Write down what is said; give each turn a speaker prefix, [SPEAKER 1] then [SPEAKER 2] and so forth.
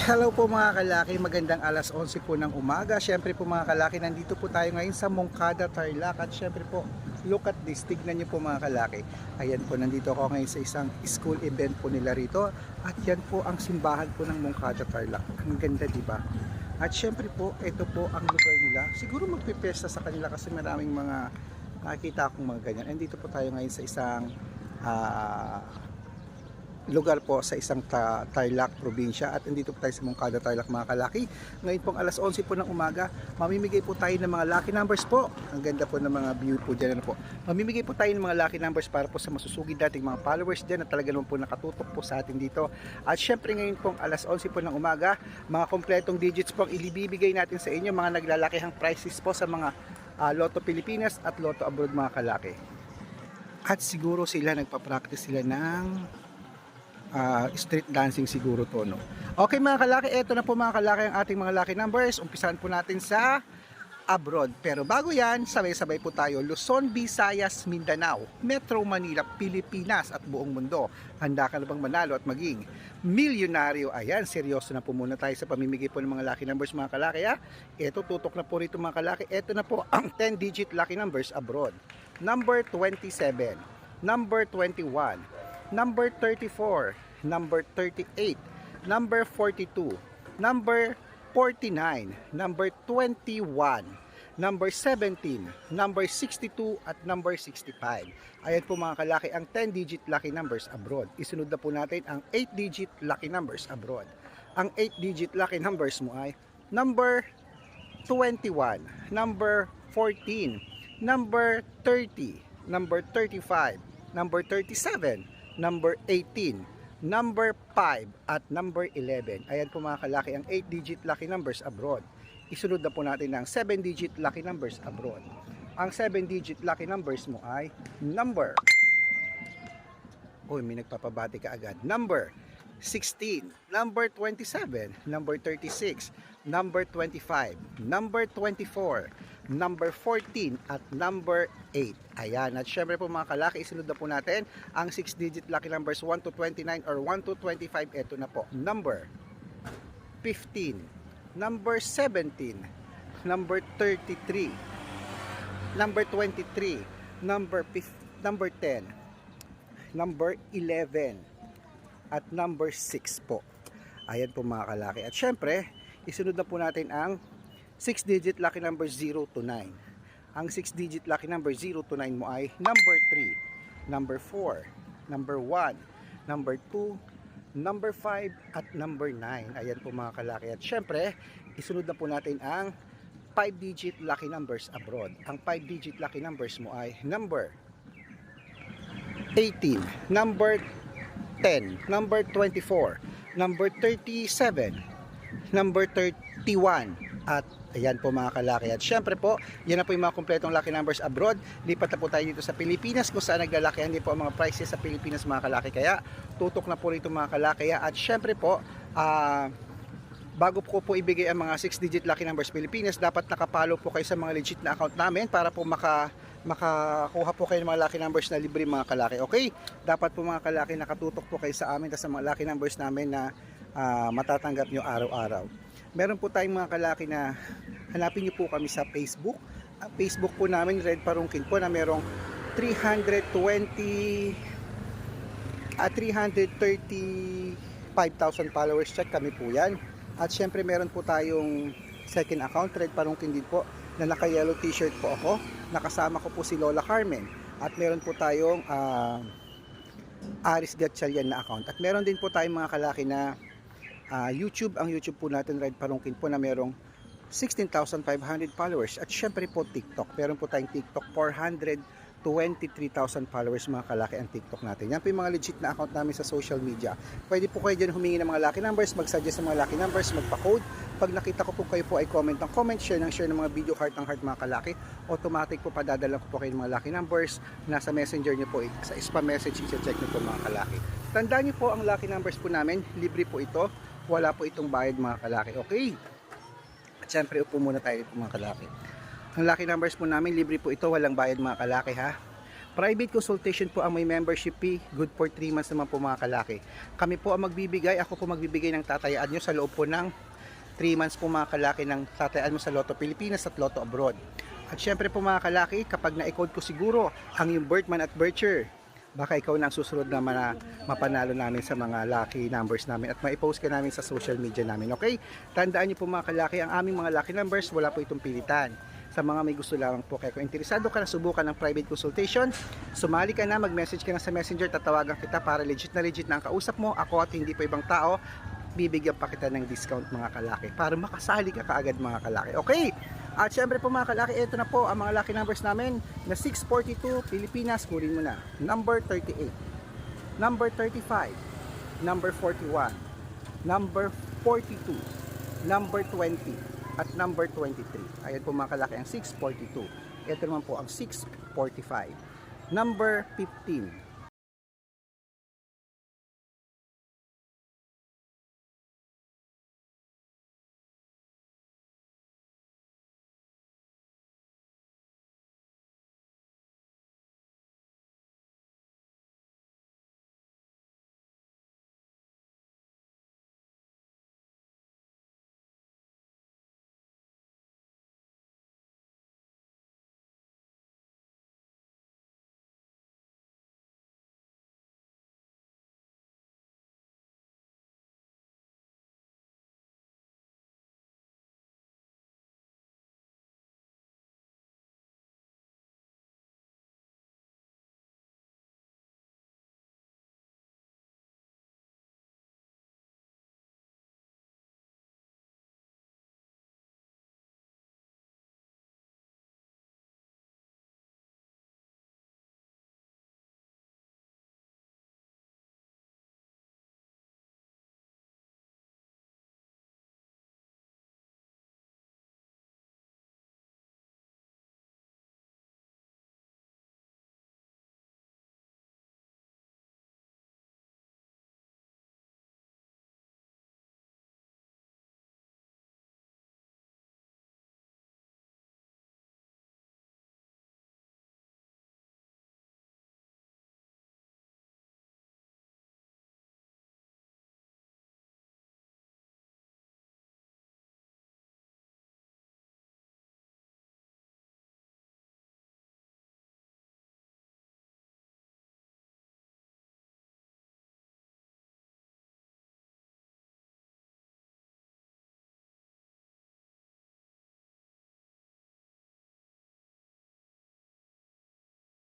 [SPEAKER 1] Hello po mga kalaki, magandang alas 11 po ng umaga. Siyempre po mga kalaki, nandito po tayo ngayon sa Mongkada, Tarlac. At siyempre po, look at this, tignan nyo po mga kalaki. Ayan po, nandito ako ngayon sa isang school event po nila rito. At yan po ang simbahan po ng Mongkada, Tarlac. Ang ganda, di ba? At siyempre po, ito po ang lugar nila. Siguro magpipesta sa kanila kasi maraming mga nakikita akong mga ganyan. And dito po tayo ngayon sa isang ah, lugar po sa isang ta- Tarlac probinsya at nandito po tayo sa Mongkada Tarlac mga kalaki. Ngayon pong alas 11 po ng umaga, mamimigay po tayo ng mga lucky numbers po. Ang ganda po ng mga view po dyan ano po. Mamimigay po tayo ng mga lucky numbers para po sa masusugid dating mga followers dyan na talaga naman po nakatutok po sa atin dito. At syempre ngayon pong alas 11 po ng umaga, mga kompletong digits po ang ilibibigay natin sa inyo, mga naglalakihang prices po sa mga ah, Lotto Pilipinas at Lotto Abroad mga kalaki. At siguro sila nagpa-practice sila ng ah, street dancing siguro to no. Okay mga kalaki, eto na po mga kalaki ang ating mga lucky numbers. Umpisahan po natin sa abroad. Pero bago yan, sabay-sabay po tayo. Luzon, Visayas, Mindanao, Metro Manila, Pilipinas at buong mundo. Handa ka na bang manalo at maging milyonaryo? Ayan, seryoso na po muna tayo sa pamimigay po ng mga lucky numbers mga kalaki. Ha? Ito, tutok na po rito mga kalaki. Ito na po ang 10-digit lucky numbers abroad. Number 27, number 21, number 34, number 38, number 42, number 49, number 21, number 17, number 62 at number 65. Ayan po mga kalaki ang 10-digit lucky numbers abroad. Isunod na po natin ang 8-digit lucky numbers abroad. Ang 8-digit lucky numbers mo ay number 21, number 14, number 30, number 35, number 37, number 18, number 5 at number 11. Ayan po mga kalaki ang 8-digit lucky numbers abroad. Isunod na po natin ang 7-digit lucky numbers abroad. Ang 7-digit lucky numbers mo ay number Uy, may nagpapabati ka agad. Number 16, number 27, number 36, number 25, number 24, number 14, at number 8. Ayan. At syempre po mga kalaki, isunod na po natin ang 6-digit lucky numbers 1 to 29 or 1 to 25. Ito na po. Number 15, number 17, number 33, number 23, number 5, number 10, number 11 at number 6 po. Ayan po mga kalaki. At syempre, isunod na po natin ang 6-digit lucky number 0 to 9. Ang 6-digit lucky number 0 to 9 mo ay number 3, number 4, number 1, number 2, number 5 at number 9. Ayan po mga kalaki. At syempre, isunod na po natin ang 5-digit lucky numbers abroad. Ang 5-digit lucky numbers mo ay number 18, number 10, number 24, number 37, number 31, at ayan po mga kalaki. At syempre po, yan na po yung mga kompletong lucky numbers abroad. Lipat na po tayo dito sa Pilipinas kung saan naglalakihan din po ang mga prices sa Pilipinas mga kalaki. Kaya tutok na po rito mga kalaki. At syempre po, ah bago po po ibigay ang mga 6-digit lucky numbers Pilipinas, dapat nakapalo po kayo sa mga legit na account namin para po maka makakuha po kayo ng mga lucky numbers na libre mga kalaki. Okay? Dapat po mga kalaki nakatutok po kayo sa amin at sa mga lucky numbers namin na ah, matatanggap nyo araw-araw. Meron po tayong mga kalaki na hanapin nyo po kami sa Facebook. Ang Facebook po namin, Red Parungkin po na merong 320 at 335,000 followers check kami po yan. At syempre meron po tayong second account, Red Parungkin din po, na naka-yellow t-shirt po ako. Nakasama ko po si Lola Carmen. At meron po tayong ah, Aris Gatchalian na account. At meron din po tayong mga kalaki na ah, YouTube. Ang YouTube po natin, Red Parungkin po, na merong 16,500 followers. At syempre po TikTok. Meron po tayong TikTok 423,000 followers mga kalaki ang TikTok natin. Yan po yung mga legit na account namin sa social media. Pwede po kayo dyan humingi ng mga lucky numbers, mag-suggest ng mga lucky numbers, magpa-code. Pag nakita ko po kayo po ay comment ng comment, share ng share ng mga video, heart ng heart mga kalaki. Automatic po padadala ko po kayo ng mga lucky numbers. Nasa messenger nyo po, sa spam message, i-check nyo po mga kalaki. Tandaan nyo po ang lucky numbers po namin, libre po ito. Wala po itong bayad mga kalaki. Okay? At syempre, upo muna tayo dito mga kalaki. Ang lucky numbers po namin, libre po ito, walang bayad mga kalaki ha. Private consultation po ang may membership fee. Good for 3 months naman po mga kalaki. Kami po ang magbibigay. Ako po magbibigay ng tatayaan nyo sa loob po ng 3 months po mga kalaki ng tatayaan mo sa Lotto Pilipinas at Lotto Abroad. At syempre po mga kalaki, kapag na-code ko siguro ang yung Bertman at Bircher, baka ikaw na ang susunod na mana, mapanalo namin sa mga lucky numbers namin at maipost ka namin sa social media namin. Okay? Tandaan niyo po mga kalaki, ang aming mga lucky numbers, wala po itong pilitan. Sa mga may gusto lamang po kayo. Kung interesado ka na subukan ng private consultation, sumali ka na, mag-message ka na sa messenger, tatawagan kita para legit na legit na ang kausap mo, ako at hindi pa ibang tao, bibigyan pa kita ng discount mga kalaki para makasali ka kaagad mga kalaki. Okay? At syempre po mga kalaki, ito na po ang mga lucky numbers namin na 642 Pilipinas, kunin mo na. Number 38, number 35, number 41, number 42, number 20, at number 23. Ayan po mga kalaki ang 642. Ito naman po ang 645. Number 15,